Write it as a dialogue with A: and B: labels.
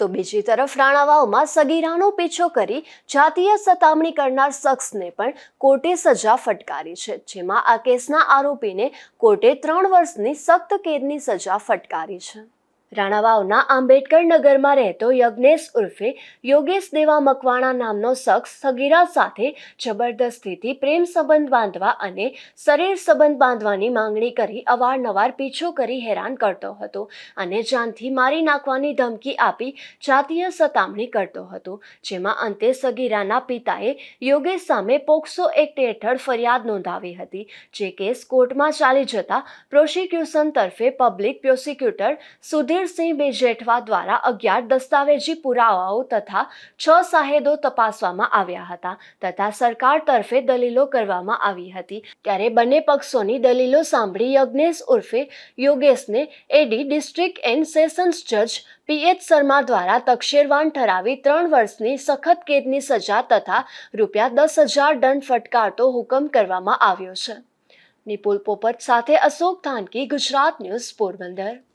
A: તો બીજી તરફ રાણાવાવમાં સગીરાનો પીછો કરી જાતીય સતામણી કરનાર શખ્સને પણ કોર્ટે સજા ફટકારી છે, જેમાં આ કેસના આરોપીને કોર્ટે ત્રણ વર્ષની સખ્ત કેદની સજા ફટકારી છે. રાણાવાવના આંબેડકર નગરમાં રહેતો યજ્ઞેશ ઉર્ફે યોગેશ દેવા મકવાણા નામનો શખ્સ સગીરા સાથે જબરદસ્તીથી પ્રેમ સંબંધ બાંધવા અને શરીર સંબંધ બાંધવાની માંગણી કરી અવારનવાર પીછો કરી હેરાન કરતો હતો અને જાનથી મારી નાખવાની ધમકી આપી જાતીય સતામણી કરતો હતો, જેમાં અંતે સગીરાના પિતાએ યોગેશ સામે પોક્સો એક્ટ હેઠળ ફરિયાદ નોંધાવી હતી, જે કેસ કોર્ટમાં ચાલી જતા પ્રોસિક્યુશન તરફે પબ્લિક પ્રોસિક્યુટર સુધીરસિંહ બે જેઠવા દ્વારા અગિયાર દસ્તાવેજી પુરાવાઓ તથા છ સાહેદો તપાસવામાં આવ્યા હતા તથા સરકાર તરફે દલીલો કરવામાં આવી હતી. ત્યારે બંને પક્ષોની દલીલો સાંભળી યજ્ઞેશ ઉર્ફે યોગેશને એડી ડિસ્ટ્રિક્ટ એન્ડ સેશન્સ જજ પીએચ શર્મા દ્વારા તકશેરવાન ઠરાવી ત્રણ વર્ષની સખત કેદની સજા તથા રૂપિયા દસ હજાર દંડ ફટકારતો હુકમ કરવામાં આવ્યો છે. નિપુલ પોપટ સાથે અશોક થાનકી, ગુજરાત ન્યૂઝ પોરબંદર.